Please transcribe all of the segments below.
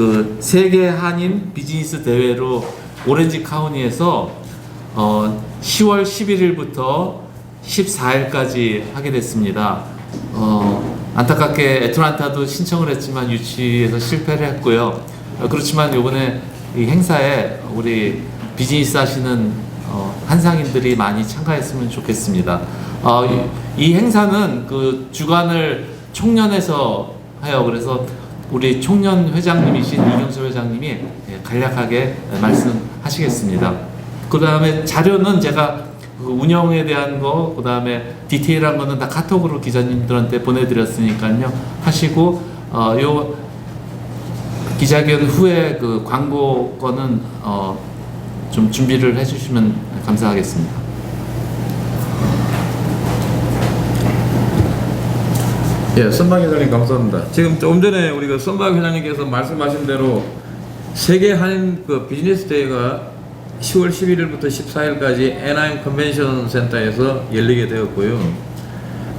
그 세계 한인 비즈니스 대회로 오렌지 카운티에서 어, 10월 11일부터 14일까지 하게 됐습니다. 어, 안타깝게 애틀란타도 신청을 했지만 유치에서 실패를 했고요. 어, 그렇지만 이번에 이 행사에 우리 비즈니스 하시는 어, 한상인들이 많이 참가했으면 좋겠습니다. 어, 이, 이 행사는 그 주관을 총련에서 해요. 그래서 우리 총련 회장님이신 이경수 회장님이 예, 간략하게 말씀하시겠습니다. 그 다음에 자료는 제가 그 운영에 대한 거, 그 다음에 디테일한 거는 다 카톡으로 기자님들한테 보내드렸으니까요. 하시고, 어, 요 기자회견 후에 그 광고 거는 어, 좀 준비를 해주시면 감사하겠습니다. 예, 선박 회장님 감사합니다. 지금 조금 전에 우리 그 선박 회장님께서 말씀하신 대로 세계 한인 그 비즈니스 대회가 10월 11일부터 14일까지 에나임 컨벤션 센터에서 열리게 되었고요.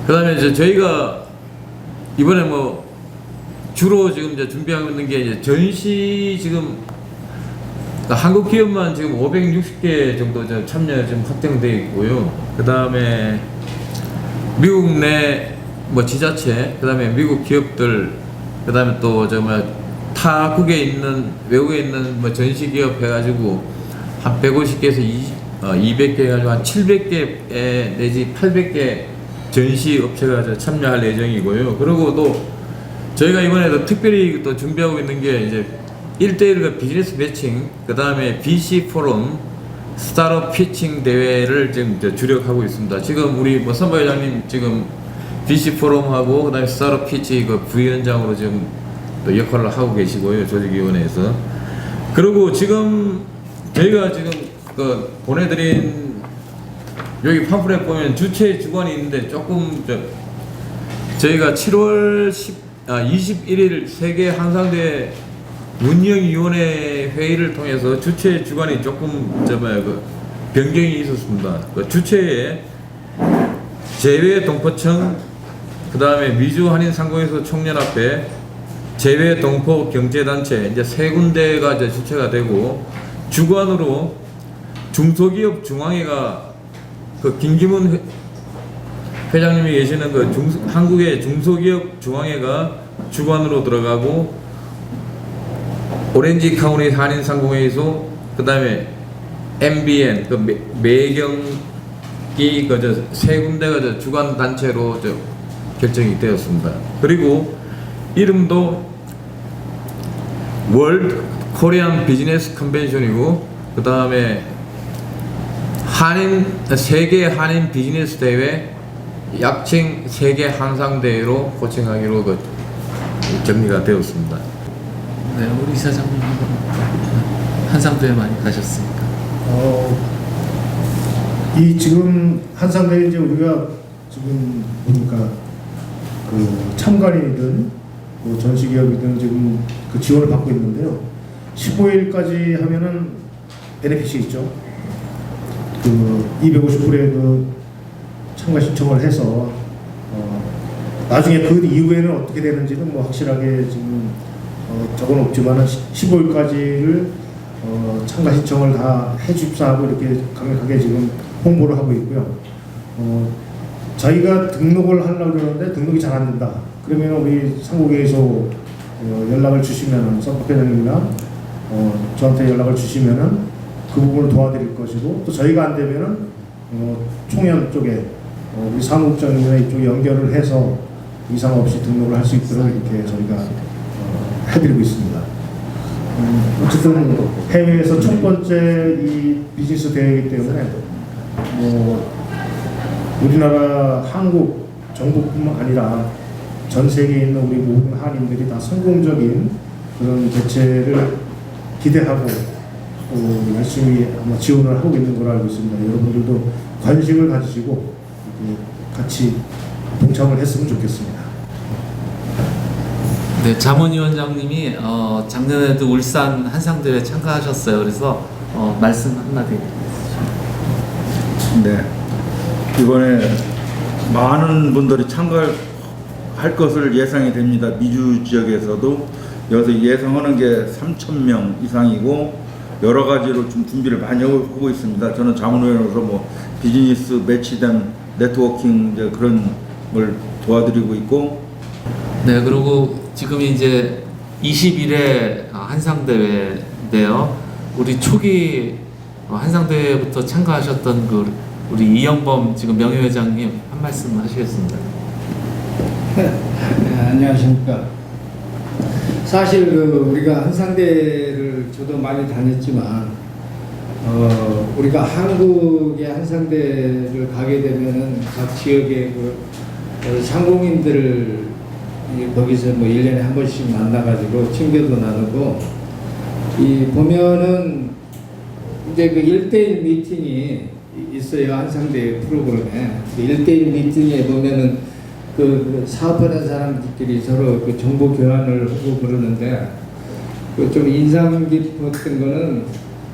그 다음에 이제 저희가 이번에 뭐 주로 지금 이제 준비하고 있는 게 이제 전시 지금 한국 기업만 지금 560개 정도 참여 지금 확정되어 있고요. 그 다음에 미국 내 뭐 지자체, 그다음에 미국 기업들, 그다음에 또 정말 타국에 있는 외국에 있는 뭐 전시 기업 해가지고 한 150개에서 2, 어, 200개 해가지고 한 700개 내지 800개 전시 업체가 저 참여할 예정이고요. 그리고 또 저희가 이번에도 특별히 또 준비하고 있는 게 이제 1대1 그 비즈니스 매칭, 그 다음에 BC 포럼, 스타트업 피칭 대회를 지금 주력하고 있습니다. 지금 우리 뭐 선바 회장님 지금 BC 포럼하고 그다음에 스타트업 피치 그 부위원장으로 지금 또 역할을 하고 계시고요 조직위원회에서. 그리고 지금 저희가 지금 그 보내드린 여기 팜플렛 보면 주최 주관이 있는데 조금 저 저희가 7월 10, 아, 21일 세계 한상대 운영위원회 회의를 통해서 주최 주관이 조금 저 뭐야 그 변경이 있었습니다. 그 주최에 제외 동포청 그 다음에 미주 한인 상공회소 총연합회 제외 동포 경제단체 이제 세 군데가 이제 주체가 되고 주관으로 중소기업 중앙회가 그 김기문 회, 회장님이 계시는 그 중, 한국의 중소기업 중앙회가 주관으로 들어가고 오렌지 카운티 한인 상공회의소 그 다음에 MBN 그 매, 매경이 그저세 군데가 저 주관 단체로 저 결정이 되었습니다. 그리고 이름도 월드 코리안 비즈니스 컨벤션이고 그 다음에 한인 세계 한인 비즈니스 대회 약칭 세계 한상 대회로 호칭하기로 그 정리가 되었습니다. 네, 우리 이사장님 한상도에 많이 가셨으니까. 어, 이 지금 한상대에 이제 우리가 지금 보니까 그 참관인이든 뭐 전시기업이든 지금 그 지원을 받고 있는데요. 15일까지 하면은 베네핏이 있죠. 그 250불의 그 참가 신청을 해서 어, 나중에 그 이후에는 어떻게 되는지는 뭐 확실하게 지금 어, 적은 없지만은 15일까지를 어, 참가 신청을 다 해줍사하고 이렇게 강력하게 지금 홍보를 하고 있고요. 어, 저희가 등록을 하려고 그러는데 등록이 잘 안 된다. 그러면 우리 상국에서 어, 연락을 주시면은 선박 회장님이나 어, 저한테 연락을 주시면은 그 부분을 도와드릴 것이고 또 저희가 안 되면은 어, 총연 쪽에 어, 우리 사무국장님이나 이쪽 연결을 해서 이상 없이 등록을 할 수 있도록 이렇게 저희가 어, 해드리고 있습니다. 음, 어쨌든 해외에서 첫 번째 이 비즈니스 대회이기 때문에 뭐 우리나라 한국 정부뿐만 아니라 전 세계에 있는 우리 모든 한인들이 다 성공적인 그런 개최를 기대하고 또 열심히 아마 지원을 하고 있는 걸로 알고 있습니다. 여러분들도 관심을 가지시고 같이 동참을 했으면 좋겠습니다. 네, 자문위원장님이 어, 작년에도 울산 한상대회 참가하셨어요. 그래서 어, 말씀 한마디. 네. 이번에 많은 분들이 참가할 것을 예상이 됩니다. 미주 지역에서도 여기서 예상하는 게 3천 명 이상이고 여러 가지로 좀 준비를 많이 하고 있습니다. 저는 자문위원으로서 뭐 비즈니스 매치된 네트워킹 이제 그런 걸 도와드리고 있고 네, 그리고 지금 이제 21회 한상 대회인데요. 우리 초기 한상 대회부터 참가하셨던 그 우리 이영범 지금 명예회장님 한 말씀 하시겠습니다. 네, 안녕하십니까. 사실 그 우리가 한상대를 저도 많이 다녔지만 어 우리가 한국의 한상대를 가게 되면은 각 지역의 그 어, 상공인들을 이 거기서 뭐 1년에 한 번씩 만나가지고 친교도 나누고 이 보면은 이제 그 1대1 미팅이 있어요. 한상대 프로그램에. 그 1대1 미팅에 보면은 그, 그 사업하는 사람들끼리 서로 그 정보 교환을 하고 그러는데 그 좀 인상 깊었던 거는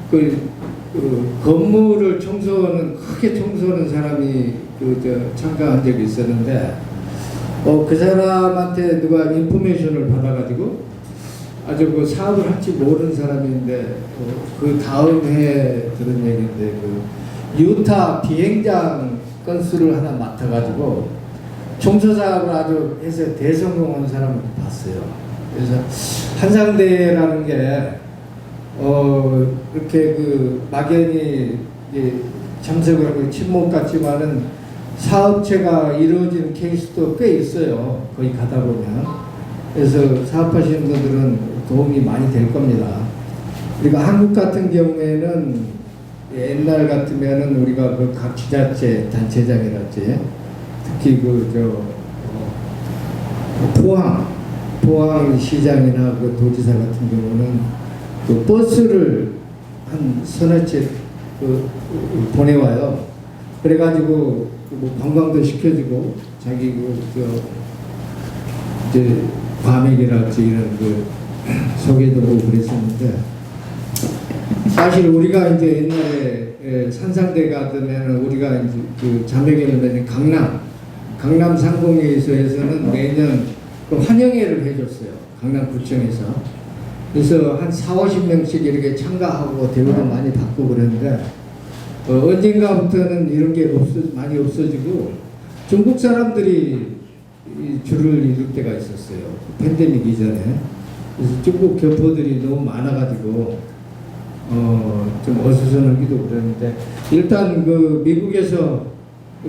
그, 그 건물을 청소하는 크게 청소하는 사람이 그저 참가한 적이 있었는데 어 그 사람한테 누가 인포메이션을 받아가지고 아주 그 사업을 할지 모르는 사람인데 어, 그 다음 해에 들은 얘기인데 그 유타 비행장 건수를 하나 맡아가지고 청소 사업을 아주 해서 대성공한 사람을 봤어요. 그래서 한상대라는 게 어, 이렇게 그 막연히 참석을 하고 친목 같지만은 사업체가 이루어지는 케이스도 꽤 있어요. 거기 가다 보면. 그래서 사업하시는 분들은 도움이 많이 될 겁니다. 우리가 한국 같은 경우에는 옛날 같으면은 우리가 그 각 지자체 단체장이랄지 특히 그저 어, 포항 포항 시장이나 그 도지사 같은 경우는 그 버스를 한 서너 채 그, 그 보내와요. 그래가지고 그뭐 관광도 시켜주고 자기 그저 이제 과메기랄지 이런 그 소개도 하고 그랬었는데 사실 우리가 이제 옛날에 에, 산상대 가면 우리가 이제 그 자매결연단이 강남 강남 상공회의소에서는 매년 그 환영회를 해줬어요. 강남구청에서. 그래서 한 4, 50명씩 이렇게 참가하고 대우도 많이 받고 그랬는데 어, 언젠가부터는 이런 게 없어, 많이 없어지고 중국 사람들이 이 줄을 이룰 때가 있었어요. 팬데믹 이전에. 그래서 중국 교포들이 너무 많아가지고 어, 좀 어수선하기도 그러는데 일단 그 미국에서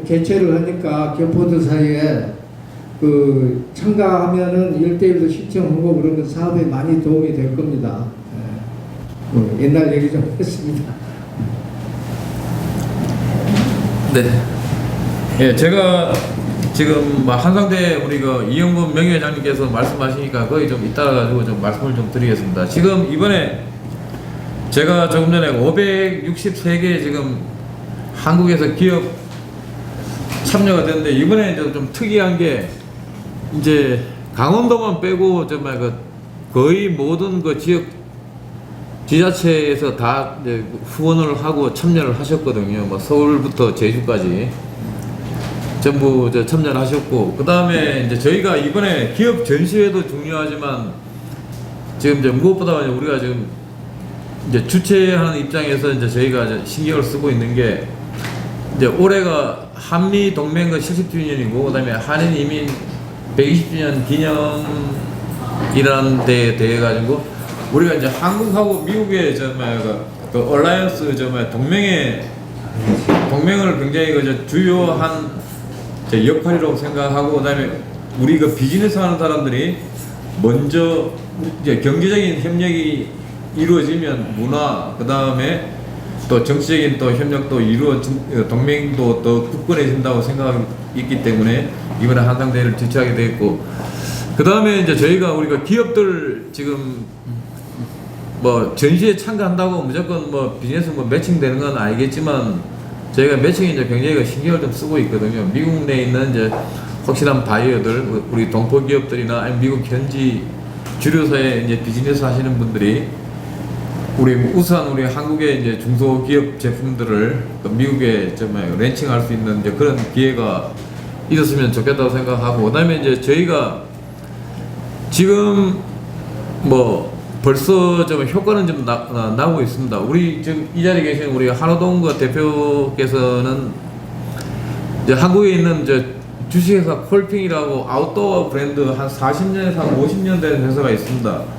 개최를 하니까 교포들 사이에 그 참가하면은 일대일로 신청하고 그러면 사업에 많이 도움이 될 겁니다. 예. 뭐 옛날 얘기 좀 했습니다. 네. 예, 제가 지금 뭐 한상대 우리 그 이영범 명예회장님께서 말씀하시니까 거의 좀 잇따라 가지고 좀 말씀을 좀 드리겠습니다. 지금 이번에 제가 조금 전에 563개 지금 한국에서 기업 참여가 됐는데 이번에 이제 좀 특이한 게 이제 강원도만 빼고 정말 그 거의 모든 그 지역 지자체에서 다 후원을 하고 참여를 하셨거든요. 뭐 서울부터 제주까지 전부 저 참여를 하셨고 그 다음에 이제 저희가 이번에 기업 전시회도 중요하지만 지금 이제 무엇보다 우리가 지금 이제 주최하는 입장에서 이제 저희가 이제 신경을 쓰고 있는 게 이제 올해가 한미 동맹 70주년이고 그다음에 한인 이민 120주년 기념이라는 데에 대해 가지고 우리가 이제 한국하고 미국의 정말 그, 그 얼라이언스 정말 동맹의 동맹을 굉장히 그 주요한 제 역할이라고 생각하고 그다음에 우리 그 비즈니스 하는 사람들이 먼저 이제 경제적인 협력이 이루어지면 문화 그 다음에 또 정치적인 또 협력도 이루어진 어, 동맹도 더 굳건해진다고 생각하고 있기 때문에 이번에 한상대회를 주최하게 됐고 그 다음에 이제 저희가 우리가 기업들 지금 뭐 전시에 참가한다고 무조건 뭐 비즈니스 뭐 매칭되는 건 알겠지만 저희가 매칭에 이제 굉장히 그 신경을 좀 쓰고 있거든요. 미국 내에 있는 이제 확실한 바이어들 우리 동포 기업들이나 미국 현지 주류사에 이제 비즈니스 하시는 분들이 우리 우선 우리 한국의 이제 중소기업 제품들을 또 미국에 랜칭할 수 있는 이제 그런 기회가 있었으면 좋겠다고 생각하고 그다음에 이제 저희가 지금 뭐 벌써 좀 효과는 좀 나, 어, 나오고 있습니다. 우리 지금 이 자리에 계신 우리 한호동 대표께서는 이제 한국에 있는 이제 주식회사 콜핑이라고 아웃도어 브랜드 한 40년에서 한 50년 된 회사가 있습니다.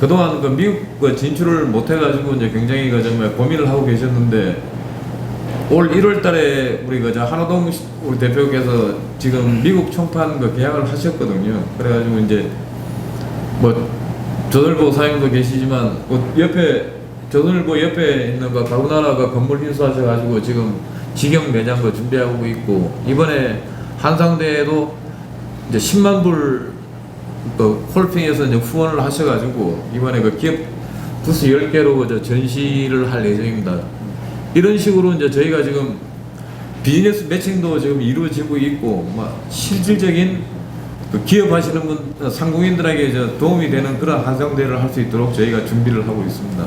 그동안 그 미국 그 진출을 못 해가지고 이제 굉장히 그 정말 고민을 하고 계셨는데 올 1월 달에 우리 그저 한호동 시- 우리 대표께서 지금 미국 총판 그 계약을 하셨거든요. 그래가지고 이제 뭐 조선일보 사장님도 계시지만 그 옆에 조선일보 옆에 있는 그 가구나라가 건물 인수하셔가지고 지금 직영 매장 그 준비하고 있고 이번에 한상대에도 이제 10만 불 그 콜핑에서 이제 후원을 하셔가지고 이번에 그 기업 부스 10개로 그 전시를 할 예정입니다. 이런 식으로 이제 저희가 지금 비즈니스 매칭도 지금 이루어지고 있고 막 실질적인 그 기업하시는 분 상공인들에게 저 도움이 되는 그런 한상대를 할 수 있도록 저희가 준비를 하고 있습니다.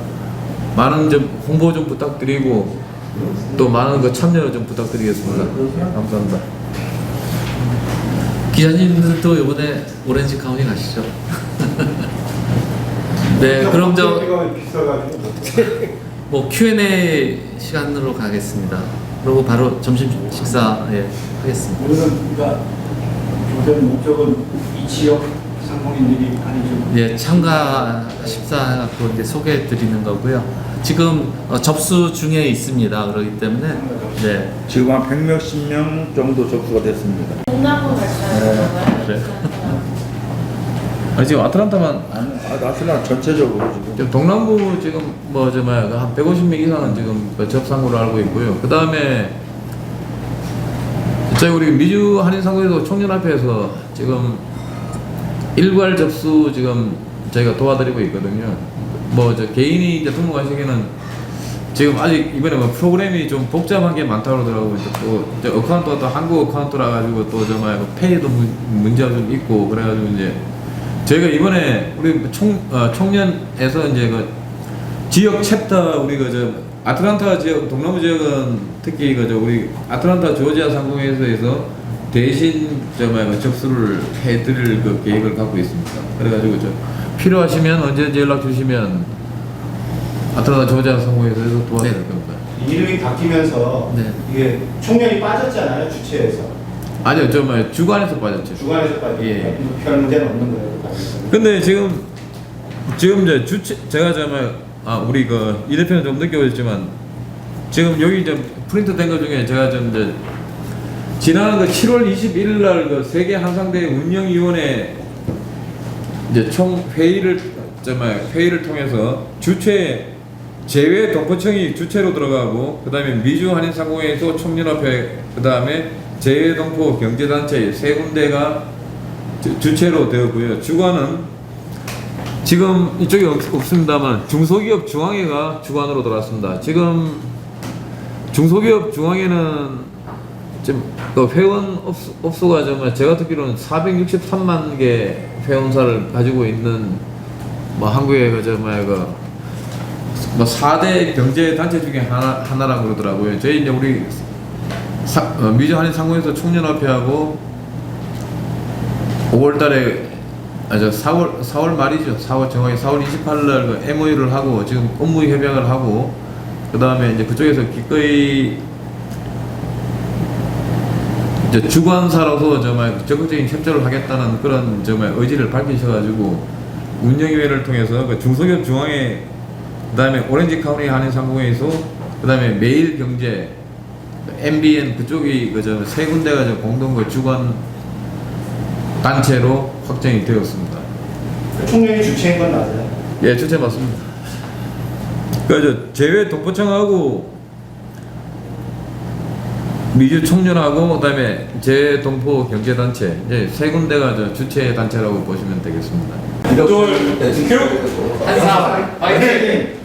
많은 좀 홍보 좀 부탁드리고 또 많은 그 참여 좀 부탁드리겠습니다. 감사합니다. 기자님들도 이번에 오렌지 카운티 가시죠. 네, 그럼 저 뭐 Q&A 시간으로 가겠습니다. 그리고 바로 점심 식사 예, 하겠습니다. 우리는 그러니까 교전 목적은 이 지역 상공인들이 좀 예, 참가 식사하고 이제 소개해 드리는 거고요. 지금 어, 접수 중에 있습니다. 그렇기 때문에 네. 지금 한 100몇십 명 정도 접수가 됐습니다. 동남아? 그래. 아니 지금 아틀란타만 아니, 아, 아슬란 전체적으로 지금. 지금 동남부 지금 뭐 정말 한 150명 이상은 지금 그 접상으로 알고 있고요. 그 다음에 저희 우리 미주 한인상공회도 총연합회에서 지금 일괄 접수 지금 저희가 도와드리고 있거든요. 뭐저 개인이 이제 등록하시기는 지금 아직 이번에 뭐 프로그램이 좀 복잡한 게 많다고 그러더라고요. 이제 또 이제 어카운트가 또 한국 어카운트라 가지고 또 정말 그 페이도 문- 문제가 좀 있고 그래가지고 이제 저희가 이번에 우리 총 어, 총련에서 이제 그 지역 챕터 우리 그저 아틀란타 지역 동남부 지역은 특히 그저 우리 아틀란타 조지아 상공회에서 대신 정말 그 접수를 해드릴 그 계획을 갖고 있습니다. 그래가지고 저 필요하시면 언제든지 연락 주시면 아틀란타 조지아 상공회에서 도와드릴 네. 겁니다. 이름이 바뀌면서 네. 이게 총련이 빠졌잖아요 주체에서 아니요, 정말 주관에서 빠졌죠. 주관에서 빠지니까 예. 비할 문제는 없는 거예요. 근데 지금 지금 이제 주체 제가 정말 아 우리 그이 대표는 좀 늦게 오셨지만 지금 여기 좀 프린트 된 것 중에 제가 좀 이제 지난 그 7월 21일 날 그 세계 한상대 운영위원회 이제 총 회의를 정말 회의를 통해서 주체 제외 동포청이 주체로 들어가고 그다음에 미주 한인 상공회에서 총연합회 그다음에 제외 동포 경제단체 세 군데가 주- 주체로 되었고요. 주관은 지금 이쪽에 없, 없습니다만 중소기업 중앙회가 주관으로 들어왔습니다. 지금 중소기업 중앙회는 지금 그 회원 업수, 업수가 정말 제가 듣기로는 463만 개 회원사를 가지고 있는 뭐 한국의 그 정말 그뭐 4대 경제 단체 중에 하나 하나라고 그러더라고요. 저희 이제 우리 사, 어, 미주 한인 상공에서 총연합회하고 5월 달에 아저 4월 4월 말이죠. 4월 정확히 4월 28일 날 그 MOU를 하고 지금 업무 협약을 하고 그다음에 이제 그쪽에서 기꺼이 이제 주관사로서 정말 적극적인 협조를 하겠다는 그런 정말 의지를 밝히셔가지고 운영위원회를 통해서 그 중소기업 중앙회 그다음에 오렌지 카운티 한인 상공회에서 그다음에 매일 경제 MBN 그쪽이 그저 세 군데가 저 공동 그 주관 단체로 확정이 되었습니다. 총련이 주체인 건 맞아요. 예, 주체 맞습니다. 그저 제외 동포청하고 미주 총련하고 그다음에 제 동포 경제단체 이제 세 군데가 저 주체 단체라고 보시면 되겠습니다. 한사 파이팅!